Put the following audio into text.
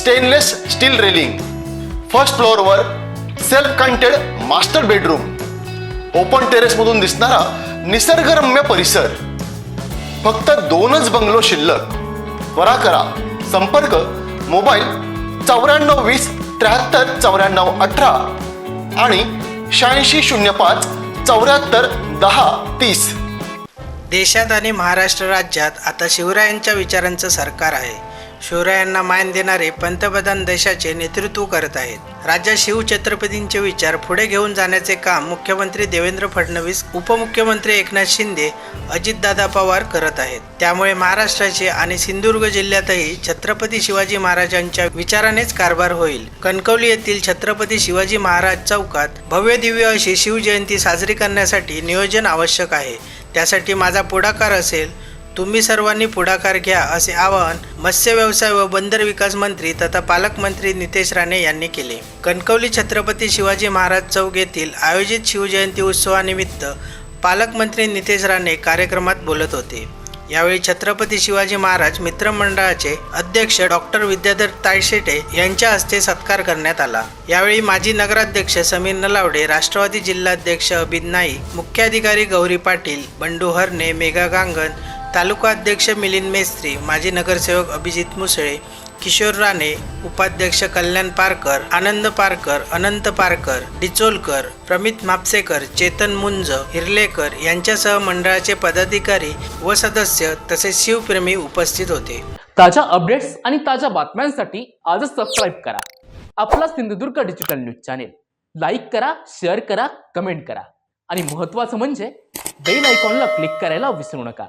Stainless steel railing first फ्लोअरवर self contained master bedroom open टेरेसमधून दिसणारा निसर्गरम्य परिसर. फक्त दोनच बंगलो शिल्लक. त्वरा करा. संपर्क मोबाईल चौऱ्याण्णव वीस त्र्याहत्तर चौऱ्याण्णव अठरा आणि शहाऐंशी शून्य पाच चौऱ्याहत्तर दहा तीस. देशात आणि महाराष्ट्र राज्यात आता शिवरायांच्या विचारांचं सरकार आहे. शिवरायांना मान देणारे पंतप्रधान देशाचे नेतृत्व करत आहेत. राज्यात शिवछत्रपतींचे विचार पुढे घेऊन जाण्याचे काम मुख्यमंत्री देवेंद्र फडणवीस उपमुख्यमंत्री एकनाथ शिंदे अजितदादा पवार करत आहेत. त्यामुळे महाराष्ट्राचे आणि सिंधुदुर्ग जिल्ह्यातही छत्रपती शिवाजी महाराजांच्या विचारानेच कारभार होईल. कणकवली येथील छत्रपती शिवाजी महाराज चौकात भव्य दिव्य अशी शिवजयंती साजरी करण्यासाठी नियोजन आवश्यक आहे. त्यासाठी माझा पुढाकार असेल तुम्ही सर्वांनी पुढाकार घ्या असे आवाहन मत्स्य व्यवसाय व बंदर विकास मंत्री तथा पालकमंत्री नितेश राणे यांनी केले. कणकवली छत्रपती शिवाजी महाराज चौक येथील आयोजित शिवजयंती उत्सवानिमित्त पालकमंत्री नितेश राणे कार्यक्रमात बोलत होते. यावेळी छत्रपती शिवाजी महाराज मित्रमंडळाचे अध्यक्ष डॉक्टर विद्याधर तायशेटे यांच्या हस्ते सत्कार करण्यात आला. यावेळी माजी नगराध्यक्ष समीर नलावडे राष्ट्रवादी जिल्हाध्यक्ष अभिद नाईक मुख्याधिकारी गौरी पाटील बंडू हरणे मेघा गांगण तालुका अध्यक्ष मिलिंद मेस्त्री माजी नगरसेवक अभिजित मुसळे किशोर राणे उपाध्यक्ष कल्याण पारकर आनंद पारकर अनंत पारकर डिचोलकर प्रमित मापसेकर चेतन मुंज हिरलेकर यांच्यासह मंडळाचे पदाधिकारी व सदस्य तसेच शिवप्रेमी उपस्थित होते. ताज्या अपडेट्स आणि ताज्या बातम्यांसाठी आजच सबस्क्राईब करा. आपला Sindhudurg digital news channel. Like करा शेअर करा कमेंट करा. आणि महत्त्वाचं म्हणजे बेल आयकॉनला क्लिक करायला विसरू नका.